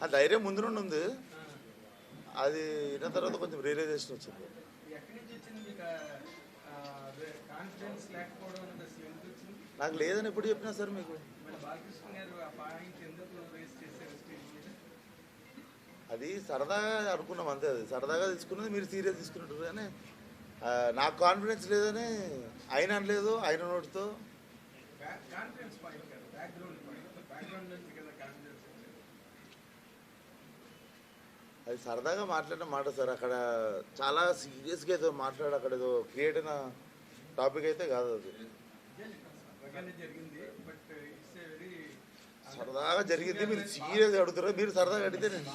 ఆ ధైర్యం ముందు నుండి ఉంది. అది విన్న తర్వాత కొంచెం రియలైజేషన్ వచ్చింది. వచ్చింది నాకు లేదని ఎప్పుడు చెప్పినా సార్ మీకు. అది సరదాగా అనుకున్నాం అంతే అది. సరదాగా తీసుకున్నది మీరు సీరియస్ తీసుకున్నట్టు కానీ నాకు కాన్ఫిడెన్స్ లేదని ఆయన అనలేదు ఆయన నోటితో కాన్ఫిడెన్స్ పాయింట్ కాదు బ్యాక్గ్రౌండ్ పాయింట్ బ్యాక్గ్రౌండ్ నుంచి కదా కాన్ఫిడెన్స్ వచ్చింది అది సరదాగా మాట్లాడిన మాట సార్ అక్కడ చాలా సీరియస్గా ఏదో మాట్లాడి అక్కడ ఏదో క్రియేట్ అయిన టాపిక్ అయితే కాదు అది. సరదాగా జరిగింది మీరు సీరియస్గా అడుగుతారు మీరు సరదాగా అడిగితే నేను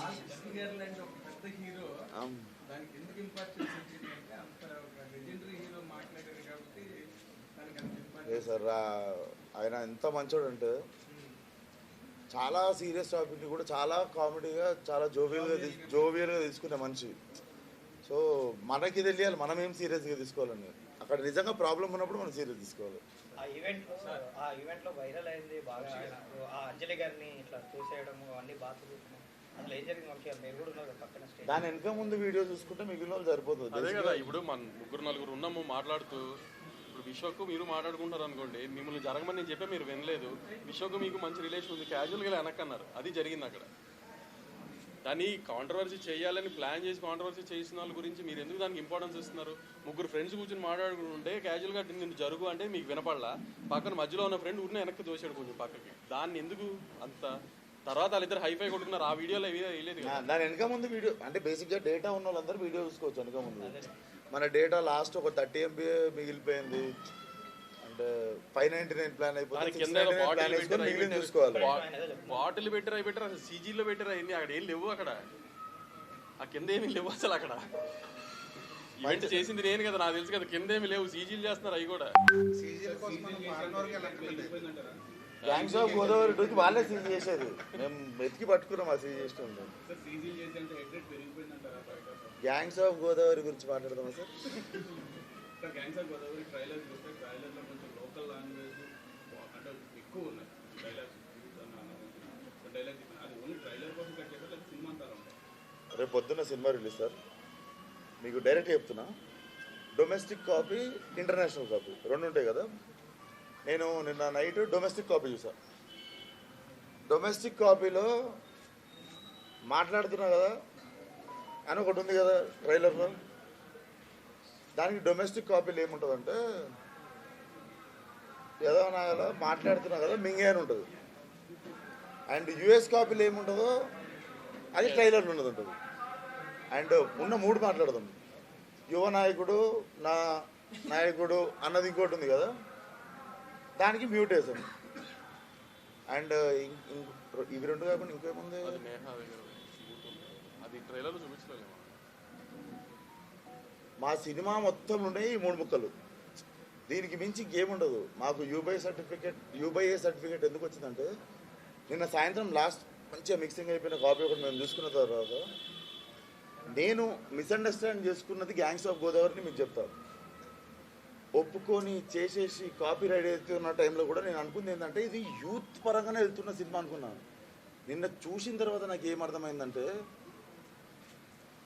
లేదు సార్ ఆయన ఎంత మంచోడు అంటే చాలా సీరియస్ టాపిక్ని కూడా చాలా కామెడీగా చాలా జోవియల్గా జోవియల్గా తీసుకునే మనిషి. సో మనకి తెలియాలి మనం ఏం సీరియస్గా తీసుకోవాలని. అక్కడ నిజంగా ప్రాబ్లం ఉన్నప్పుడు మనం సీరియస్ తీసుకోవాలి. ఆ ఈవెంట్ ఆ ఈవెంట్లో వైరల్ అయింది బాగా. ఆ అంజలి గారిని ఇట్లా దాని వెనక ముందు వీడియో చూసుకుంటే మిగిలిన వాళ్ళు సరిపోతుంది. అదే కదా ఇప్పుడు మన ముగ్గురు నలుగురు ఉన్నాము మాట్లాడుతూ ఇప్పుడు విశ్వకు మీరు మాట్లాడుకుంటారు అనుకోండి మిమ్మల్ని జరగమని నేను చెప్పే మీరు వినలేదు. విశ్వకు మీకు మంచి రిలేషన్ ఉంది క్యాజువల్గా వెనక్కన్నారు అది జరిగింది అక్కడ. దాన్ని కాంట్రవర్సీ చేయాలని ప్లాన్ చేసి కాంట్రవర్సీ చేసిన వాళ్ళ గురించి మీరు ఎందుకు దానికి ఇంపార్టెన్స్ ఇస్తున్నారు? ముగ్గురు ఫ్రెండ్స్ కూర్చొని మాట్లాడుకుంటుంటే క్యాజువల్గా నేను జరుగు అంటే మీకు వినపడలా? పక్కన మధ్యలో ఉన్న ఫ్రెండ్ ఊరిని వెనక్కి దోశాడు కొంచెం పక్కకి. దాన్ని ఎందుకు అంత తర్వాత వాళ్ళిద్దరు హైఫై కొట్టుకున్నారు. ఆ వీడియోలో వేయలేదు దాని వెనక ముందు వీడియో అంటే బేసిక్గా డేటా ఉన్న వాళ్ళందరూ వీడియో చూసుకోవచ్చు వెనక ముందు. మన డేటా లాస్ట్ ఒక థర్టీ ఎంబీ మిగిలిపోయింది. అంటే ఫైవ్ నైన్టీ నైన్ ప్లాన్ చూసుకోవాలి. బాటిల్ పెట్టారు అవి పెట్టారు? అసలు సీజీలో పెట్టారు అయింది అక్కడ ఏం లేవు అక్కడ. ఆ కింద ఏమీ లేవు అసలు అక్కడ. ఈవెంట్ చేసింది నేను కదా నాకు తెలుసు కదా కింద ఏమి లేవు. సీజీలు చేస్తున్నారు అవి కూడా. గ్యాంగ్స్ ఆఫ్ గోదావరి టూకి వాళ్ళే సీజ్ చేసేది. మేము వెతికి పట్టుకున్నాం ఆ సీజ్ చేస్తూ ఉంటాం గ్యాంగ్స్ ఆఫ్ గోదావరి గురించి మాట్లాడదామా sir gangs of Godavari trailer చూస్తే ట్రైలర్లో కొంచెం లోకల్ లాంగ్వేజ్ అంటే ఎక్కువ ఉన్నాయి. డైలాగ్స్ డైలాగ్ అది ఓన్లీ ట్రైలర్ కోసం కట్ చేస్తే లేదా సినిమా అంతా అలా ఉంటాయి రేపు పొద్దున్న సినిమా రిలీజ్ సార్ మీకు డైరెక్ట్ చెప్తున్నా. డొమెస్టిక్ కాపీ ఇంటర్నేషనల్ కాపీ రెండు ఉంటాయి కదా. నేను నిన్న నైట్ డొమెస్టిక్ కాపీ చూసా. డొమెస్టిక్ కాపీలో మాట్లాడుతున్నా కదా. అని ఒకటి ఉంది కదా ట్రైలర్లో దానికి డొమెస్టిక్ కాపీలో ఏముంటుందంటే ఏదో కదా మాట్లాడుతున్నా కదా మింగే అని ఉంటుంది. అండ్ యుఎస్ కాపీలు ఏముంటుందో అది ట్రైలర్లో ఉన్నది ఉంటుంది అండ్ ఉన్న మూడు మాట్లాడదాం. యువ నాయకుడు నా నాయకుడు అన్నది ఇంకోటి ఉంది కదా దానికి మ్యూటేషన్. అండ్ ఇవి రెండు కాకుండా ఇంకేముంది అది నేహా దగ్గర బూత్ ఉంది. అది ట్రైలర్లో చూపించలేము. మా సినిమా మొత్తం ఉండే ఈ మూడు ముక్కలు. దీనికి మించి గేమ్ ఉండదు. మాకు యూబై సర్టిఫికేట్ యూబైఏ సర్టిఫికేట్ ఎందుకు వచ్చిందంటే నిన్న సాయంత్రం లాస్ట్ మంచిగా మిక్సింగ్ అయిపోయిన కాపీ ఒకటి మేము చూసుకున్న తర్వాత నేను మిస్అండర్స్టాండ్ చేసుకున్నది గ్యాంగ్స్ ఆఫ్ గోదావరిని మీకు చెప్తాను ఒప్పుకొని చేసేసి కాపీ రైడ్ అవుతున్న టైంలో కూడా నేను అనుకుంది ఏంటంటే ఇది యూత్ పరంగానే వెళ్తున్న సినిమా అనుకున్నాను. నిన్న చూసిన తర్వాత నాకు ఏం అర్థమైందంటే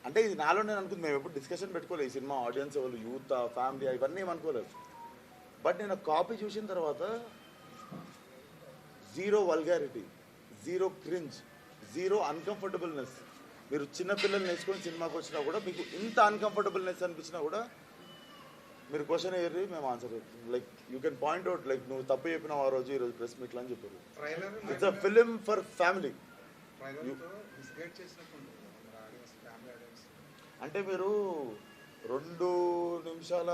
అంటే ఇది నాలో నేను అనుకుంది మేము ఎప్పుడు డిస్కషన్ పెట్టుకోలేదు. ఈ సినిమా ఆడియన్స్ ఎవరు యూత్ ఫ్యామిలీ ఇవన్నీ ఏం అనుకోలేదు బట్ నేను కాపీ చూసిన తర్వాత zero vulgarity zero cringe zero uncomfortableness మీరు చిన్న పిల్లల్ని వేసుకొని సినిమాకి వచ్చినా కూడా మీకు ఇంత అన్కంఫర్టబుల్నెస్ అనిపించినా కూడా మీరు క్వశ్చన్ అయ్యారు మేము answer like you can point out like నువ్వు తప్పు చెప్పినావు ఆ రోజు ఈ రోజు ప్రెస్ మీట్లో అని చెప్పారు. It's a film for family అంటే మీరు రెండు నిమిషాల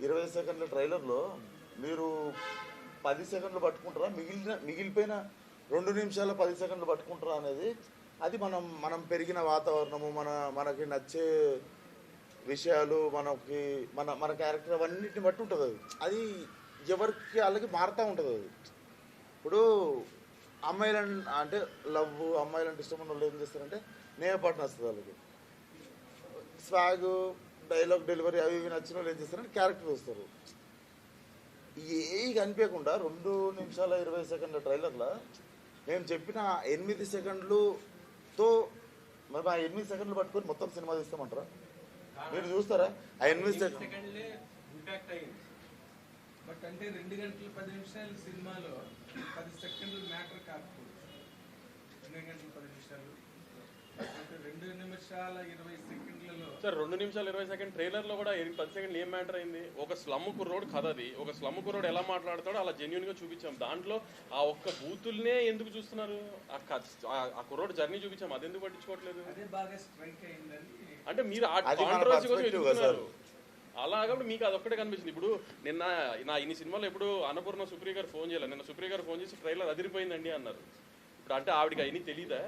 ఇరవై సెకండ్ల ట్రైలర్లో మీరు పది సెకండ్లు పట్టుకుంటారా? మిగిలిన మిగిలిపోయిన రెండు నిమిషాల పది సెకండ్లు పట్టుకుంటారా అనేది అది మనం మనం పెరిగిన వాతావరణము మన మనకి నచ్చే విషయాలు మనకి మన మన క్యారెక్టర్ అవన్నిటిని బట్టి ఉంటుంది అది. అది ఎవరికి వాళ్ళకి మారుతూ ఉంటుంది అది. ఇప్పుడు అమ్మాయిలు అంటే లవ్ అమ్మాయిలు అంటే ఇష్టం ఉన్న వాళ్ళు ఏం చేస్తారంటే నేహ పాటన వస్తుంది వాళ్ళకి. స్వాగ్ డైలాగ్ డెలివరీ అవి ఇవి నచ్చిన వాళ్ళు ఏం చేస్తారంటే క్యారెక్టర్ వస్తారు. ఏ కనిపించకుండా రెండు నిమిషాల ఇరవై సెకండ్ల ట్రైలర్లో మేము చెప్పిన ఎనిమిది సెకండ్లు తో మరి ఆ ఎనిమిది సెకండ్లు పట్టుకొని మొత్తం సినిమా తీస్తామంటారా? మీరు చూస్తారా? ఆ ఎనిమిది సెకండ్ సెకండ్లే. బట్ అంటే రెండు గంటల పది నిమిషాలు సినిమాలో పది సెకండ్లు మ్యాటర్ కాకపోవచ్చు. రెండు గంటల పది నిమిషాలు అంటే రెండు నిమిషాల ఇరవై సెకండ్లలో సార్ రెండు నిమిషాలు ఇరవై సెకండ్ ట్రైలర్లో కూడా ఎనిమిది పది సెకండ్లు ఏం మ్యాటర్ అయింది? ఒక స్లమ్ కుర్రోడ్ కథ అది. ఒక స్లమ్ కుర్రోడ్ ఎలా మాట్లాడతాడో అలా జెన్యున్గా చూపించాం. దాంట్లో ఆ ఒక్క బూతుల్నే ఎందుకు చూస్తున్నారు? ఆ కుర్రోడ్ జర్నీ చూపించాం. అది ఎందుకు పట్టించుకోవట్లేదు? అదే బాగా స్ట్రైక్ అయిందని అంటే మీరు ఆ మన కాంట్రవర్సీ కోసం ఎదుగుతున్నారు అలా కాబట్టి మీకు అది ఒక్కటే కనిపించింది. ఇప్పుడు నిన్న నా ఇన్ని సినిమాలు ఎప్పుడు అన్నపూర్ణ సుప్రియ గారు ఫోన్ చేయాలి నిన్న సుప్రియ గారు ఫోన్ చేసి ట్రైలర్ అదిరిపోయిందండి అన్నారు. ఇప్పుడు అంటే ఆవిడకి అయినా తెలీదా?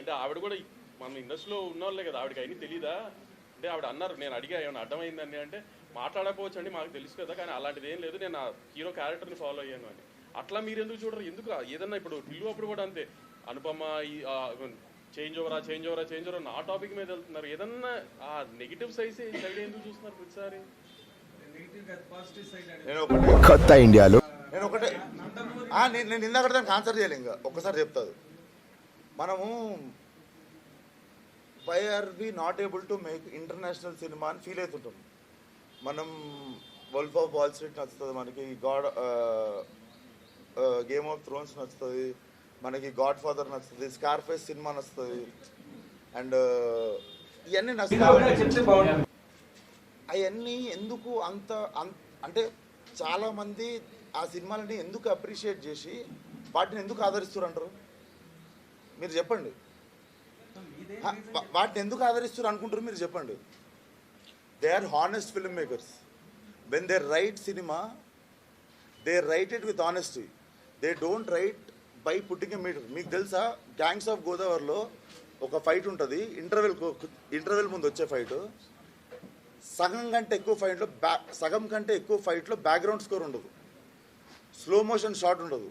అంటే ఆవిడ కూడా మన ఇండస్ట్రీలో ఉన్న వాళ్ళే కదా ఆవిడకి అయినా తెలీదా? అంటే ఆవిడ అన్నారు నేను అడిగా ఏమైనా అర్థమైందండి అంటే మాట్లాడకపోవచ్చు అండి మాకు తెలుసు కదా కానీ అలాంటిది ఏం లేదు నేను ఆ హీరో క్యారెక్టర్ని ఫాలో అయ్యాను అని. అట్లా మీరు ఎందుకు చూడరు? ఎందుకు ఏదన్నా ఇప్పుడు టిల్లు అప్పుడు కూడా అంతే. అనుపమ ఈ చేంజ్ ఓవరా చేంజ్ ఓవరా చేంజ్ ఓవరా నా టాపిక్ మీద వెళ్తున్నారు. ఏదన్నా ఆ నెగిటివ్ సైజ్ సైడ్ ఎందుకు చూస్తున్నారు ప్రతిసారి? నెగిటివ్ కాదు పాజిటివ్ సైడ్ నేను ఒకటే కొత్త ఇండియాలో నేను ఒకటే నేను ఇందాక దానికి ఆన్సర్ చేయాలి ఇంకా. ఒక్కసారి చెప్తాది మనము why are we not able to make international cinema అని ఫీల్ అవుతుంటాం మనం వల్ఫ్ ఆఫ్ వాల్ స్ట్రీట్ నచ్చుతుంది మనకి గాడ్ గేమ్ ఆఫ్ థ్రోన్స్ నచ్చుతుంది మనకి గాడ్ ఫాదర్ నచ్చుతుంది స్కార్ఫేస్ సినిమా నచ్చుతుంది అండ్ ఇవన్నీ నచ్చుతాయి. అవన్నీ ఎందుకు అంత అంటే చాలా మంది ఆ సినిమాలని ఎందుకు అప్రిషియేట్ చేసి వాటిని ఎందుకు ఆదరిస్తారు అంటారు? మీరు చెప్పండి. వాటిని ఎందుకు ఆదరిస్తారు అనుకుంటారు మీరు చెప్పండి. They are honest film makers when they write cinema they write it with honesty they don't write by putting a meter మీకు తెలుసా? గ్యాంగ్స్ ఆఫ్ గోదావరిలో ఒక ఫైట్ ఉంటుంది. ఇంటర్వెల్ ఇంటర్వెల్ ముందు వచ్చే ఫైట్ సగం కంటే ఎక్కువ ఫైట్లో బ్యా సగం కంటే ఎక్కువ ఫైట్లో బ్యాక్గ్రౌండ్ స్కోర్ ఉండదు. స్లో మోషన్ షాట్ ఉండదు.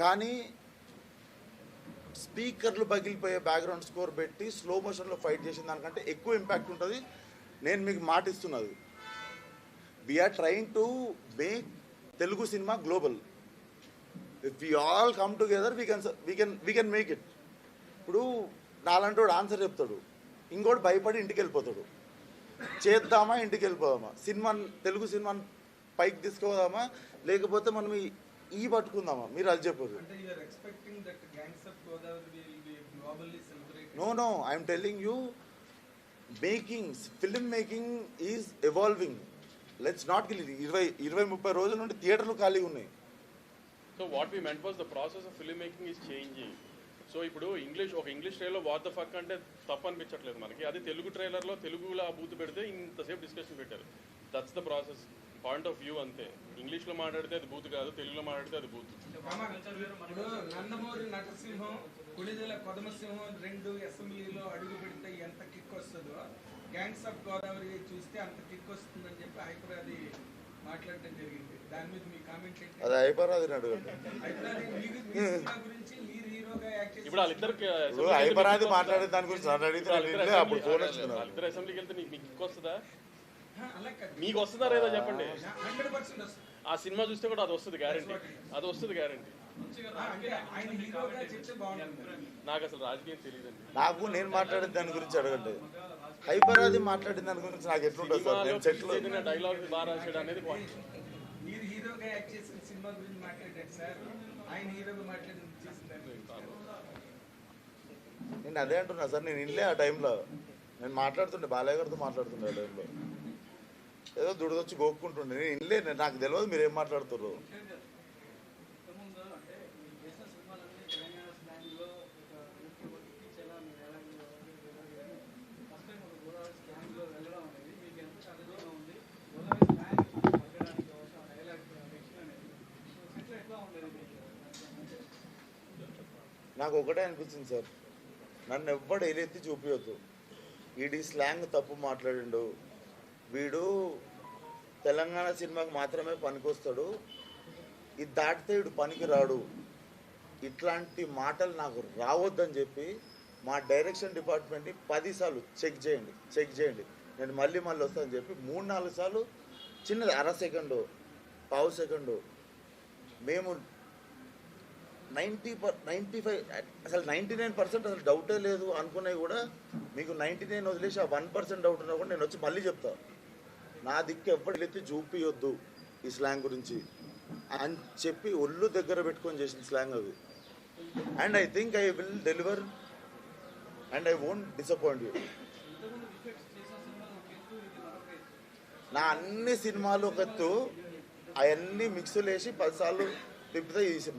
కానీ స్పీకర్లు పగిలిపోయే బ్యాక్గ్రౌండ్ స్కోర్ పెట్టి స్లో మోషన్లో ఫైట్ చేసిన దానికంటే ఎక్కువ ఇంపాక్ట్ ఉంటుంది. నేను మీకు మాట ఇస్తున్నది. We're trying to make Telugu cinema global if we all come together we can we can we can make it ఇప్పుడు నాలంటోడు ఆన్సర్ చెప్తాడు. ఇంకోటి భయపడి ఇంటికి వెళ్ళిపోతాడు. చేద్దామా ఇంటికి వెళ్ళిపోదామా? సినిమా తెలుగు సినిమాని పైకి తీసుకుపోదామా? లేకపోతే మనం ఈ- పట్టుకుందామా? మీరు అది చెప్పరు అంటే you are expecting that gangs of Godavari will be globally celebrated no no I'm telling you making film making is evolving let's not Gill ఇరవై ఇరవై ముప్పై రోజుల నుండి థియేటర్లు ఖాళీగా ఉన్నాయి. So what we meant was the process of film making is changing so ఇప్పుడు English ఒక English trailer what the fuck అంటే తప్పు అనిపించట్లేదు మనకి. అదే తెలుగు ట్రైలర్లో తెలుగులో ఆ బూత్ పెడితే ఇంతసేపు డిస్కషన్ పెట్టారు. That's the process point of view అంతే. ఇంగ్లీష్లో మాట్లాడితే అది బూత్ కాదు తెలుగులో మాట్లాడితే అది బూత్. నందమూరి నటసింహం కుడిదెల కొదమసింహం రెండు అసెంబ్లీలో అడుగు పెడితే ఎంత కిక్ వస్తుందో గ్యాంగ్స్ ఆఫ్ గోదావరి చూస్తే అంత కిక్ వస్తుందని చెప్పి హైపర్ అది మాట్లాడటం జరిగింది. దాని మీద మీ కామెంట్ ఏంటి? అది అయిపోరాది అడగండి. హైపర్ అది మీకు మీ సినిమా గురించి మీరు హీరోగా యాక్ట్ ఇప్పుడు వాళ్ళిద్దరికి ఇప్పుడు హైపరాది మాట్లాడే దాని గురించి అప్పుడు ఫోన్ వచ్చింది నాకు. వాళ్ళిద్దరు అసెంబ్లీకి వెళ్తే నీకు మీకు వస్తుందా? మీకు వస్తుందా లేదో చెప్పండి? ఆ సినిమా చూస్తే కూడా అది వస్తుంది గ్యారంటీ అది వస్తుంది గ్యారంటీ నాకు అసలు రాజకీయం తెలియదండి. నాకు నేను మాట్లాడే దాని గురించి అడగండి. హైపరాది మాట్లాడిన దాని గురించి నాకు ఎట్లుంటుంది సార్? నేను చెట్లు డైలాగ్ బాగా రాసాడు అనేది. మీరు హీరోగా యాక్ట్ చేసిన సినిమా గురించి మాట్లాడారు సార్. ఆయన హీరోగా మాట్లాడి నేను అదే అంటున్నా సార్ నేను ఇల్లే ఆ టైంలో నేను మాట్లాడుతుండే బాలయ్య గారితో మాట్లాడుతుండే ఆ టైంలో ఏదో దుడిదొచ్చి గోక్కుంటుండే. నేను ఇనలే నాకు తెలియదు మీరేం మాట్లాడుతున్నారు నాకు ఒకటే అనిపించింది సార్. నన్ను ఎవ్వడు ఎలెత్తి చూపించద్దు ఈడి స్లాంగ్ తప్పు మాట్లాడిండు. వీడు తెలంగాణ సినిమాకి మాత్రమే పనికొస్తాడు. ఇది దాటితే ఇడు పనికి రాడు ఇట్లాంటి మాటలు నాకు రావద్దని చెప్పి మా డైరెక్షన్ డిపార్ట్మెంట్ని పదిసార్లు చెక్ చేయండి చెక్ చేయండి. నేను మళ్ళీ మళ్ళీ వస్తానని చెప్పి మూడు నాలుగు సార్లు చిన్నది అర సెకండు పావు సెకండు. మేము నైంటీ పర్ నైంటీ ఫైవ్ అసలు నైంటీ నైన్ పర్సెంట్ అసలు డౌటే లేదు. అనుకున్నవి కూడా మీకు నైంటీ నైన్ వదిలేసి ఆ వన్ పర్సెంట్ డౌట్ ఉన్నా కూడా నేను వచ్చి మళ్ళీ చెప్తాను నా దిక్కు ఎవ్వరు చూపియొద్దు ఈ స్లాంగ్ గురించి అని చెప్పి ఒళ్ళు దగ్గర పెట్టుకొని చేసిన స్లాంగ్ అది. And I think I will deliver and I won't disappoint you నా అన్ని సినిమాలు ఒకత్తు అవన్నీ మిక్స్లు వేసి పదిసార్లు తిప్పితే ఈ